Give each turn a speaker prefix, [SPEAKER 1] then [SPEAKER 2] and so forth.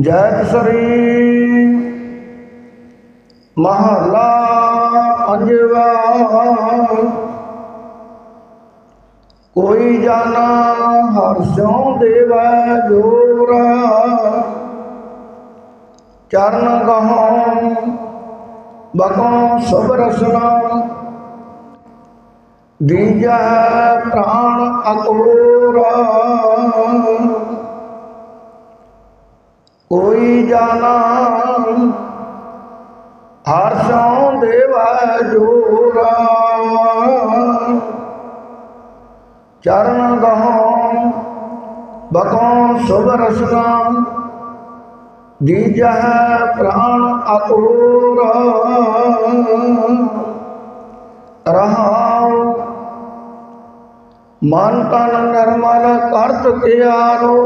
[SPEAKER 1] ਜੈ ਸਰੀ। ਮਹਲਾ ਪੰਜਵਾ। ਕੋਈ ਜਾਣਾ ਹਰ ਸਿਉ ਦੇਵੈ ਜੋਰਾ ਚਰਨ ਗਹੋਂ ਬਕੋ ਸਭ ਰਸਨਾ। ਦੀਜੈ ਪ੍ਰਾਣ ਅਕੋਰਾ। ਕੋਈ ਜਾਣਾ ਹਰ ਸੋ ਦੇਵਾ ਜੋਰਾ ਚਰਨ ਗਹੋਂ ਬਕੋ ਸੁਭ ਰਸਨਾ ਦੀਜਹਿ ਪ੍ਰਾਣ ਅਕੋਰਾ ਰਹਾਉ ਮਨ ਤਨ ਨਿਰਮਲ ਕਰਤ ਤਿਆਰੋ।